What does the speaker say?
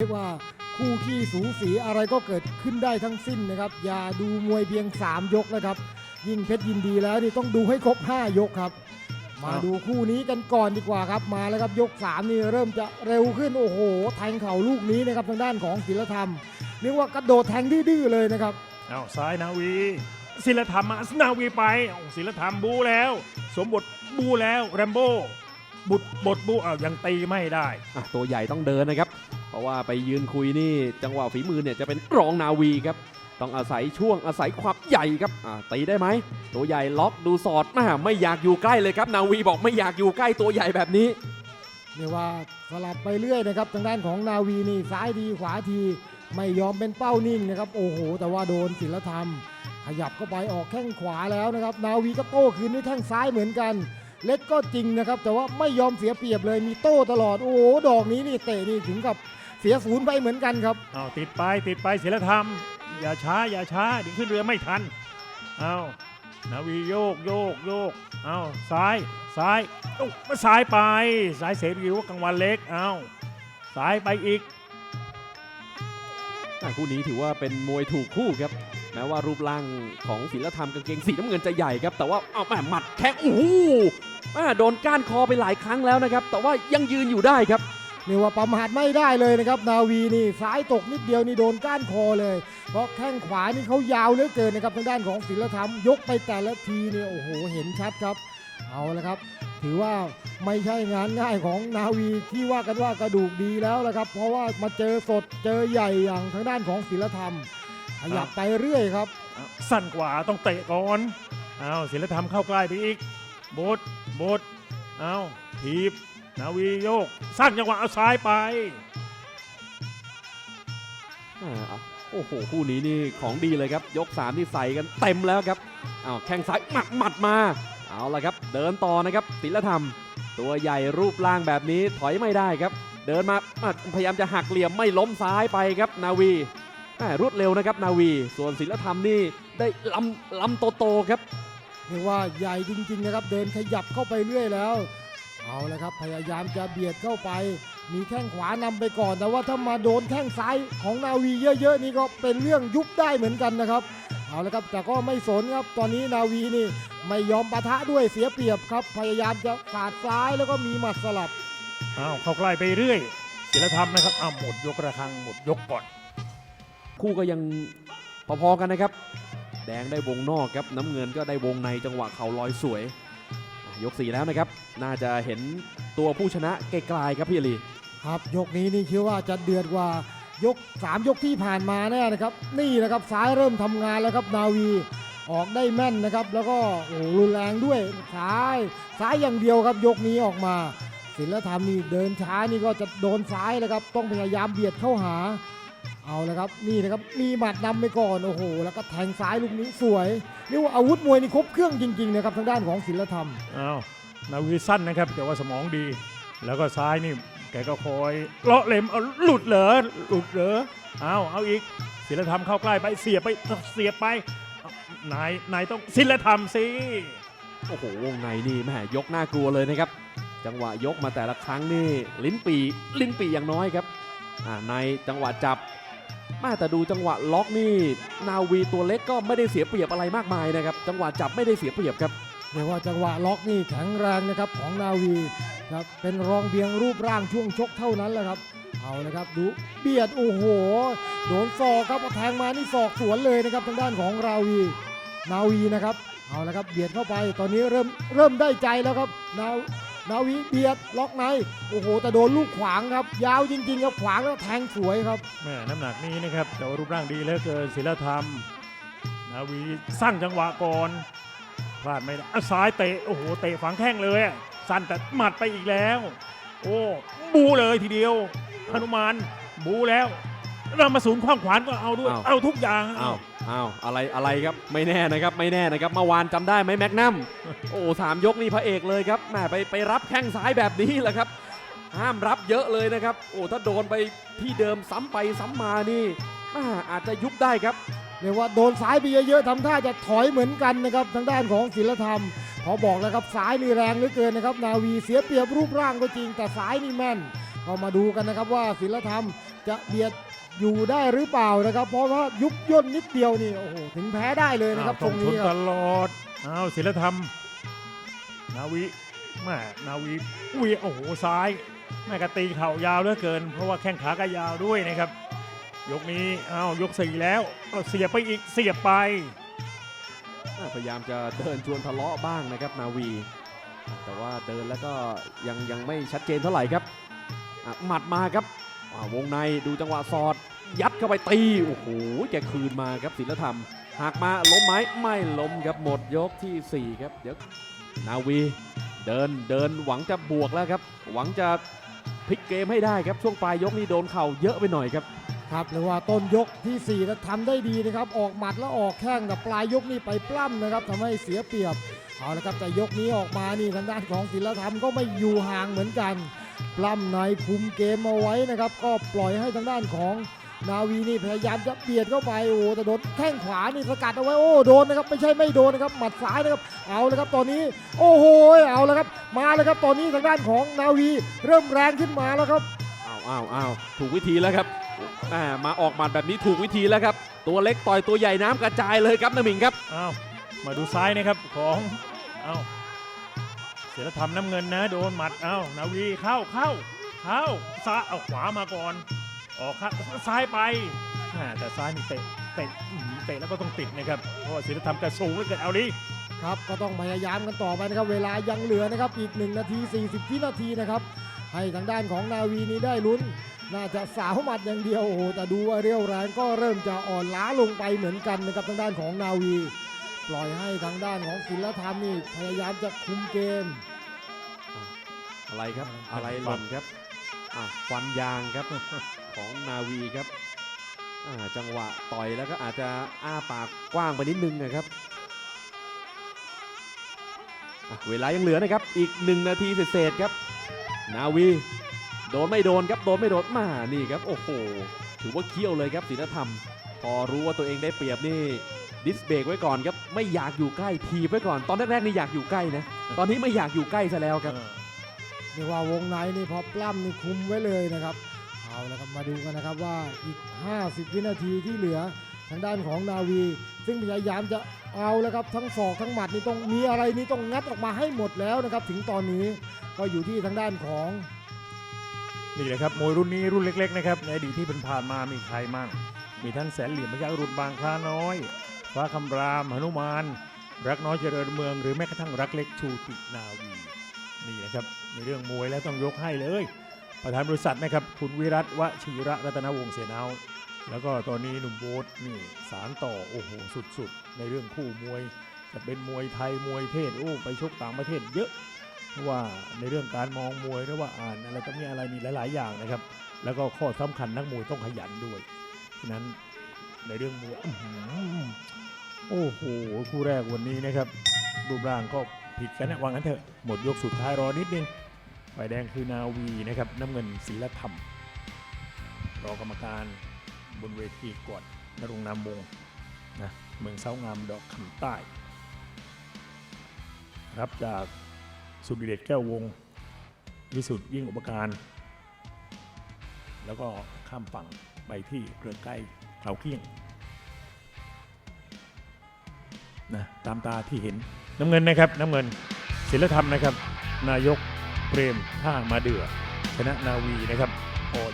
เรียกว่าคู่ขี้สูสีอะไรก็เกิดขึ้นได้ทั้งสิ้นนะครับ อย่าดูมวยเพียง 3 ยกนะครับ ยิ่งเพชรยินดีแล้วนี่ต้องดูให้ครบ 5 ยกครับ มาครับดูคู่นี้กันก่อนดีกว่าครับมาแล้วครับยก 3 นี่เริ่มจะเร็วขึ้นโอ้โหแทงเข่าลูกนี้นะครับทางด้านของศิลธรรม เรียกว่ากระโดดแทงดื้อๆเลยนะครับเอาซ้ายนาวีศิลธรรมมานาวีไปเอาศิลธรรมบูแล้ว สมบทบูแล้วแรมโบ้บุตรบทบูเอายังตีไม่ได้อะตัวใหญ่ต้องเดินนะครับ เพราะว่าไปยืนคุยนี่จังหวะฝีมือเนี่ยจะเป็นรองนาวีครับ ต้องอาศัยช่วงอาศัยความใหญ่ครับตีได้ไหม ตัวใหญ่ล็อกดูสอดแม่ไม่อยากอยู่ใกล้เลยครับ นาวีบอกไม่อยากอยู่ใกล้ตัวใหญ่แบบนี้เรียกว่าสลับไปเรื่อยนะครับทางด้านของนาวีนี่ซ้ายทีขวาทีไม่ยอมเป็นเป้านิ่งนะครับโอ้โห แต่ว่าโดนศิลธรรม ขยับเข้าไปออกแข้งขวาแล้วนะครับ นาวีก็โต้คืนด้วยแข้งซ้ายเหมือนกัน เล็กก็จริงนะครับ แต่ว่าไม่ยอมเสียเปรียบเลยมีโต้ตลอดโอ้โหดอกนี้นี่เตะนี่ถึงกับเสียศูนย์ไปเหมือนกันครับเอาติดไปติดไปศิลธรรม อย่าช้าอย่าช้าเดี๋ยวขึ้นเรือไม่ทันเอานาวีโยกโยกโยกเอาซ้ายซ้ายโอ้มาซ้ายไปซ้ายเสรีว่ากลางวันเล็กเอาซ้ายไปอีกอะคู่นี้ถือว่าเป็นมวยถูกคู่ครับ แม้ว่ารูปร่างของศิลธรรมกางเกงสีน้ำเงินจะใหญ่ครับ แต่ว่าเอาแหม่หมัดแข้งโอ้โหแม่โดนก้านคอไปหลายครั้งแล้วนะครับ แต่ว่ายังยืนอยู่ได้ครับ เรียกว่าประมาทไม่ได้เลยนะครับนาวีนี่ซ้ายตกนิดเดียวนี่โดนก้านคอเลย เพราะแข้งขวานี่เขายาวเหลือเกินนะครับทางด้านของศิลธรรมยกไปแต่ละทีเนี่ยโอ้โหเห็นชัดครับ เอาละครับ ถือว่าไม่ใช่งานง่ายของนาวีที่ว่ากันว่ากระดูกดีแล้วละครับ เพราะว่ามาเจอสดเจอใหญ่อย่างทางด้านของศิลธรรม ขยับไปเรื่อยครับเอาสั้นกว่าต้องเตะก่อนเอาศิลธรรมเข้าใกล้ไปอีกบดบดเอาทีบนาวีโยก สร้างจังหวะเอาซ้ายไปอ่าโอ้โหคู่นี้นี่ของดีเลยครับ ยก 3 ที่ใส่กันเต็มแล้วครับอ้าวแข้งซ้ายหมัดหมัดมา เอาละครับ เดินต่อนะครับศิลธรรม ตัวใหญ่รูปร่างแบบนี้ถอยไม่ได้ครับ เดินมาอะพยายามจะหักเหลี่ยมไม่ล้มซ้ายไปครับนาวีแหม่ รวดเร็วนะครับนาวี ส่วนศิลธรรมนี่ได้ลำลำโตๆครับเรียกว่าใหญ่จริงๆนะครับ เดินขยับเข้าไปเรื่อยแล้ว เอาละครับพยายามจะเบียดเข้าไป มีแข้งขวานำไปก่อน แต่ว่าถ้ามาโดนแข้งซ้ายของนาวีเยอะๆนี่ก็เป็นเรื่องยุบได้เหมือนกันนะครับ เอาละครับแต่ก็ไม่สนครับตอนนี้นาวีนี่ไม่ยอมปะทะด้วยเสียเปรียบครับ พยายามจะสาดซ้ายแล้วก็มีหมัดสลับเอาเข้าใกล้ไปเรื่อยศิลธรรมนะครับเอาหมดยกระฆังหมดยกก่อน คู่ก็ยังพอๆกันนะครับ แดงได้วงนอกครับน้ำเงินก็ได้วงในจังหวะเข่าลอยสวย ยกสี่แล้วนะครับ น่าจะเห็นตัวผู้ชนะไกลๆครับพี่ลีครับยกนี้นี่คิดว่าจะเดือดกว่ายก 3 ยกที่ผ่านมาแน่นะครับ นี่นะครับซ้ายเริ่มทำงานแล้วครับนาวีออกได้แม่นนะครับ แล้วก็โอ้โหรุนแรงด้วยซ้ายซ้ายอย่างเดียวครับยกนี้ออกมา ศิลธรรมนี่เดินช้านี่ก็จะโดนซ้ายแล้วครับ ต้องพยายามเบียดเข้าหา เอาละครับนี่นะครับมีหมัดนำไปก่อนโอ้โหแล้วก็แทงซ้ายลูกนี้สวยเรียกว่าอาวุธมวยนี่ครบเครื่องจริงๆนะครับทางด้านของศิลธรรมเอานาวีสั้นนะครับแต่ว่าสมองดี แล้วก็ซ้ายนี่แกก็คอยเลาะเล็มเอาหลุดเหรอหลุดเหรอเอาเอาอีกศิลธรรมเข้าใกล้ไปเสียบไปเสียบไปเอานายนายต้องศิลธรรมสิโอ้โหวงในนี่แม่ยกน่ากลัวเลยนะครับจังหวะยกมาแต่ละครั้งนี่ลิ้นปีลิ้นปีอย่างน้อยครับอ่าในจังหวะจับ แม่แต่ดูจังหวะล็อกนี่นาวีตัวเล็กก็ไม่ได้เสียเปรียบอะไรมากมายนะครับ จังหวะจับไม่ได้เสียเปรียบครับเรียกว่าจังหวะล็อกนี่แข็งแรงนะครับของนาวีครับเป็นรองเพียงรูปร่างช่วงชกเท่านั้นแหละครับเอาละครับดูเบียดโอ้โหโดนศอกครับแทงมานี่ศอกสวนเลยนะครับทางด้านของราวีนาวีนะครับเอาละครับเบียดเข้าไปตอนนี้เริ่มเริ่มได้ใจแล้วครับนา นาวีเบียดล็อกในโอ้โหแต่โดนลูกขวางครับ ยาวจริงๆครับขวางแล้วแทงสวยครับแม่น้ำหนักนี้นะครับแต่ว่ารูปร่างดีเหลือเกินศิลธรรม นาวีสร้างจังหวะก่อนพลาดไม่ได้อะซ้ายเตะโอ้โหเตะฝังแข้งเลยอะสั้นแต่หมัดไปอีกแล้ว โอ้บูเลยทีเดียวหนุมานบูแล้ว รามาศูนย์ขว้างขวานก็เอาด้วย อ้าว เอาทุกอย่างอ้าวอ้าวอะไรอะไรครับไม่แน่นะครับไม่แน่นะครับเมื่อวานจำได้ไหมแม็กนัมโอ้สามยกนี่พระเอกเลยครับแหมไปไปรับแข้งซ้ายแบบนี้แหละครับ ห้ามรับเยอะเลยนะครับ โอ้ถ้าโดนไปที่เดิมซ้ำไปซ้ำมานี่อ่าอาจจะยุบได้ครับ เรียกว่าโดนซ้ายไปเยอะๆทำท่าจะถอยเหมือนกันนะครับทางด้านของศิลธรรมพอบอกแล้วครับซ้ายนี่แรงเหลือเกินนะครับ นาวีเสียเปรียบรูปร่างก็จริง แต่ซ้ายนี่แม่นก็มาดูกันนะครับว่าศิลธรรมจะเบียด อยู่ได้หรือเปล่านะครับ เพราะว่ายุบย่นนิดเดียวนี่โอ้โหถึงแพ้ได้เลยนะครับอ้าวตต้รองงชนี้นคตรับลอดอ้าวศิลธรรม นาวิแม่นาวิอุ้ยโอ้โหซ้ายแม่กตีเข่ายาวเหลือเกิน เพราะว่าแข้งขาก็ยาวด้วยนะครับ ยกนี้อ้าวยกสี่แล้วเอาเสียบไปอีกเสียบไปอ่าพยายามจะเดินชวนทะเลาะบ้างนะครับนาวี แต่ว่าเดินแล้วก็ยังยังไม่ชัดเจนเท่าไหร่ครับอะหมัดมาครับอ่า วงในดูจังหวะสอด ยัดเข้าไปตี โอ้โหแกคืนมาครับศิลธรรม หากมาล้มไหมไม่ล้มครับหมดยกทีสี่4 ครับ เดี๋ยวนาวีเดินเดินหวังจะบวกแล้วครับ หวังจะพลิกเกมให้ได้ครับช่วงปลายยกนี้โดนเข่าเยอะไปหน่อยครับครับหรือว่าต้นยกที่4นั้นทำได้ดีนะครับ ออกหมัดแล้วออกแข้งแต่ปลายยกนี่ไปปล้ำนะครับทำให้เสียเปรียบเอาละครับแต่ยกนี้ออกมานี่ทางด้านของศิลธรรมก็ไม่อยู่ห่างเหมือนกัน ปล้ำในคุมเกมเอาไว้นะครับ ก็ปล่อยให้ทางด้านของนาวีนี่พยายามจะเบียดเข้าไปโอ้โหแต่โดนแข้งขวานี่สกัดเอาไว้โอ้โดนนะครับไม่ใช่ไม่โดนนะครับหมัดซ้ายนะครับเอาเลยครับตอนนี้ โอ้โหเอาแล้วครับมาแล้วครับตอนนี้ทางด้านของนาวี เริ่มแรงขึ้นมาแล้วครับอ้าวอ้าวอ้าวถูกวิธีแล้วครับอ่ามาออกหมัดแบบนี้ถูกวิธีแล้วครับ ตัวเล็กต่อยตัวใหญ่น้ำกระจายเลยครับนาหมิงครับอ้าวมาดูซ้ายนะครับของอ้าว ศิลธรรมน้ำเงินนะ โดนหมัด เอานาวีเข้าเข้าเข้าซ้ายเอาขวามาก่อน ออกครับซ้ายไปแต่ซ้ายนี่เตะเตะเตะแล้วก็ต้องติดนะครับ เพราะว่าศิลธรรมกระสูงเหลือเกินเอาดิครับ ก็ต้องพยายามกันต่อไปนะครับ เวลายังเหลือนะครับ อีก 1 นาที 40 วินาทีนะครับ ให้ทางด้านของนาวีนี้ได้ลุ้น น่าจะสาวหมัดอย่างเดียว โอ้โห แต่ดูว่าเรี่ยวแรงก็เริ่มจะอ่อนล้าลงไปเหมือนกันนะครับทางด้านของนาวี ปล่อยให้ทางด้านของศิลธรรมนี่พยายามจะคุมเกม อะไรครับอ่าอะไรหล่นครับอะฟันยางครับของนาวีครับอ่าจังหวะต่อยแล้วก็อาจจะอ้าปากกว้างไปนิดนึงนะครับอะเวลายังเหลือนะครับ อีก1นาทีเศษๆครับ นาวี โดนไม่โดนครับ โดนไม่โดนมา นี่ครับ โอ้โห ถือว่าเคี่ยวเลยครับศิลธรรม พอรู้ว่าตัวเองได้เปรียบนี่ ดิสเบรกไว้ก่อนครับ ไม่อยากอยู่ใกล้ทีบไว้ก่อน ตอนแรกๆนี่อยากอยู่ใกล้นะ ตอนนี้ไม่อยากอยู่ใกล้ซะแล้วครับเออเรียกว่าวงในนี่พอปล้ำนี่คุมไว้เลยนะครับ เอาละครับมาดูกันนะครับว่าอีก 50 วินาทีที่เหลือทางด้านของนาวี ซึ่งพยายามจะเอาแล้วครับทั้งศอกทั้งหมัดนี่ต้องมีอะไรนี่ต้องงัดออกมาให้หมดแล้วนะครับ ถึงตอนนี้ก็อยู่ที่ทางด้านของนี่แหละครับมวยรุ่นนี้รุ่นเล็กๆนะครับในอดีตที่เป็นผ่านมามีใครมั่ง มีท่านแสนเหลี่ยมพยัคฆ์รุ่นบางคลาน้อย ฟ้าคำรามหนุมาน รักน้อยเจริญเมือง หรือแม้กระทั่งรักเล็กชูตินาวี นี่นะครับในเรื่องมวยแล้วต้องยกให้เลยประธานบริษัทนะครับคุณวิรัตวชิระรัตนวงศ์เสนาแล้วก็ตอนนี้หนุ่มโบ๊ทนี่สารต่อโอ้โหสุดๆ ในเรื่องคู่มวย จะเป็นมวยไทยมวยเทศโอ้ไปชกต่างประเทศเยอะเพราะว่าในเรื่องการมองมวยหรือว่าอ่านอะไรก็มีอะไรมีหลาย ๆ อย่างนะครับ แล้วก็ข้อสำคัญนักมวยต้องขยันด้วยฉะนั้นในเรื่องมวยโอ้โหคู่แรกวันนี้นะครับรูปร่างก็ ผิดกันนะวางั้นเถอะหมดยกสุดท้ายรอนิดนึงฝ่ายแดงคือนาวีนะครับน้ำเงินศิลธรรม รอกรรมการบนเวทีก่อนนรงนามวงนะเมืองเซางามดอกคำใต้ รับจากสุดิเดชแก้ววง วิสุทธ์ยิ่งอุปการ แล้วก็ข้ามฝั่งไปที่เกลือใกล้เขาเกี้ยงนะตามตาที่เห็น น้ำเงินนะครับน้ำเงินศิลธรรมนะครับ นายกเปรมท่ามาเดือชนะนาวีนะครับ